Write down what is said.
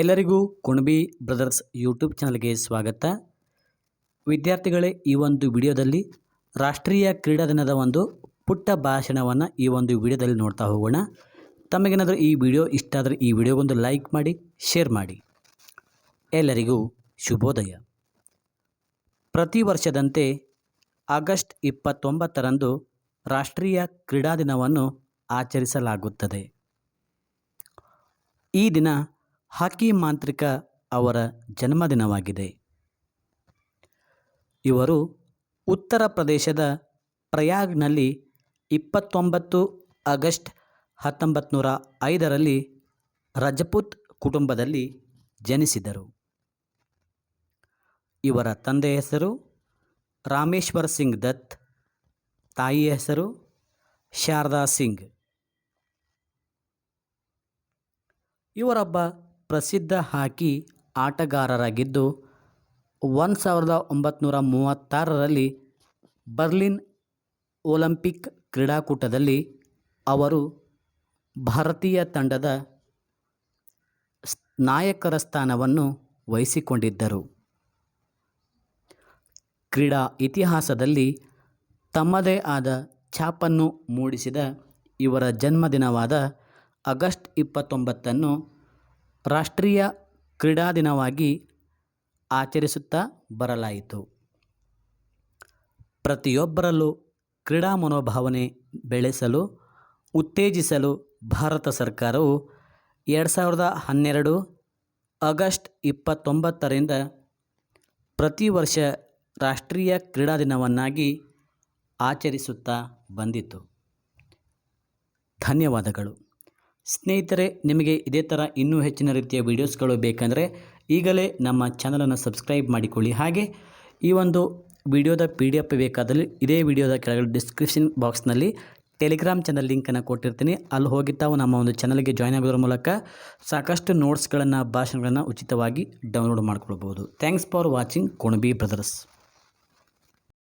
ಎಲ್ಲರಿಗೂ Kunbi brothers YouTube ಚಾನಲ್ಗೆ ಸ್ವಾಗತ. ವಿದ್ಯಾರ್ಥಿಗಳೇ, ಈ ಒಂದು ವಿಡಿಯೋದಲ್ಲಿ ರಾಷ್ಟ್ರೀಯ ಕ್ರೀಡಾ ದಿನದ ಒಂದು ಪುಟ್ಟ ಭಾಷಣವನ್ನು ಈ ಒಂದು ವಿಡಿಯೋದಲ್ಲಿ ನೋಡ್ತಾ ಹೋಗೋಣ. ತಮಗೇನಾದರೂ ಈ ವಿಡಿಯೋ ಇಷ್ಟ ಆದರೆ ಈ ವಿಡಿಯೋಗೊಂದು ಲೈಕ್ ಮಾಡಿ, ಶೇರ್ ಮಾಡಿ. ಎಲ್ಲರಿಗೂ ಶುಭೋದಯ. ಪ್ರತಿ ವರ್ಷದಂತೆ ಆಗಸ್ಟ್ ಇಪ್ಪತ್ತೊಂಬತ್ತರಂದು ರಾಷ್ಟ್ರೀಯ ಕ್ರೀಡಾ ದಿನವನ್ನು ಆಚರಿಸಲಾಗುತ್ತದೆ. ಈ ದಿನ ಹಾಕಿ ಮಾಂತ್ರಿಕ ಅವರ ಜನ್ಮದಿನವಾಗಿದೆ. ಇವರು ಉತ್ತರ ಪ್ರದೇಶದ ಪ್ರಯಾಗ್ನಲ್ಲಿ ಇಪ್ಪತ್ತೊಂಬತ್ತು ಆಗಸ್ಟ್ ಹತ್ತೊಂಬತ್ತು ನೂರ ಐದರಲ್ಲಿ ರಜಪೂತ್ ಕುಟುಂಬದಲ್ಲಿ ಜನಿಸಿದರು. ಇವರ ತಂದೆ ಹೆಸರು ರಾಮೇಶ್ವರ್ ಸಿಂಗ್ ದತ್, ತಾಯಿಯ ಹೆಸರು ಶಾರದಾ ಸಿಂಗ್. ಇವರೊಬ್ಬ ಪ್ರಸಿದ್ಧ ಹಾಕಿ ಆಟಗಾರರಾಗಿದ್ದು, ಒಂದು ಸಾವಿರದ ಒಂಬತ್ನೂರ ಮೂವತ್ತಾರರಲ್ಲಿ ಬರ್ಲಿನ್ ಒಲಿಂಪಿಕ್ ಕ್ರೀಡಾಕೂಟದಲ್ಲಿ ಅವರು ಭಾರತೀಯ ತಂಡದ ನಾಯಕರ ಸ್ಥಾನವನ್ನು ವಹಿಸಿಕೊಂಡಿದ್ದರು. ಕ್ರೀಡಾ ಇತಿಹಾಸದಲ್ಲಿ ತಮ್ಮದೇ ಆದ ಛಾಪನ್ನು ಮೂಡಿಸಿದ ಇವರ ಜನ್ಮದಿನವಾದ ಆಗಸ್ಟ್ ಇಪ್ಪತ್ತೊಂಬತ್ತನ್ನು ರಾಷ್ಟ್ರೀಯ ಕ್ರೀಡಾ ದಿನವಾಗಿ ಆಚರಿಸುತ್ತಾ ಬರಲಾಯಿತು. ಪ್ರತಿಯೊಬ್ಬರಲ್ಲೂ ಕ್ರೀಡಾ ಮನೋಭಾವನೆ ಬೆಳೆಸಲು, ಉತ್ತೇಜಿಸಲು ಭಾರತ ಸರ್ಕಾರವು ಎರಡು ಸಾವಿರದ ಹನ್ನೆರಡು ಆಗಸ್ಟ್ ಇಪ್ಪತ್ತೊಂಬತ್ತರಿಂದ ಪ್ರತಿ ವರ್ಷ ರಾಷ್ಟ್ರೀಯ ಕ್ರೀಡಾ ದಿನವನ್ನಾಗಿ ಆಚರಿಸುತ್ತಾ ಬಂದಿತು. ಧನ್ಯವಾದಗಳು. ಸ್ನೇಹಿತರೆ, ನಿಮಗೆ ಇದೇ ಥರ ಇನ್ನೂ ಹೆಚ್ಚಿನ ರೀತಿಯ ವೀಡಿಯೋಸ್ಗಳು ಬೇಕಂದರೆ ಈಗಲೇ ನಮ್ಮ ಚಾನಲನ್ನು ಸಬ್ಸ್ಕ್ರೈಬ್ ಮಾಡಿಕೊಳ್ಳಿ. ಹಾಗೆ ಈ ಒಂದು ವಿಡಿಯೋದ ಪಿ ಡಿ ಎಫ್ ಬೇಕಾದಲ್ಲಿ ಇದೇ ವಿಡಿಯೋದ ಕೆಳಗಡೆ ಡಿಸ್ಕ್ರಿಪ್ಷನ್ ಬಾಕ್ಸ್ನಲ್ಲಿ ಟೆಲಿಗ್ರಾಮ್ ಚಾನಲ್ ಲಿಂಕನ್ನು ಕೊಟ್ಟಿರ್ತೀನಿ. ಅಲ್ಲಿ ಹೋಗಿ ತಾವು ನಮ್ಮ ಒಂದು ಚಾನಲ್ಗೆ ಜಾಯ್ನ್ ಆಗೋದ್ರ ಮೂಲಕ ಸಾಕಷ್ಟು ನೋಟ್ಸ್ಗಳನ್ನು ಭಾಷಣಗಳನ್ನು ಉಚಿತವಾಗಿ ಡೌನ್ಲೋಡ್ ಮಾಡ್ಕೊಳ್ಬೋದು thanks for watching Kunabi brothers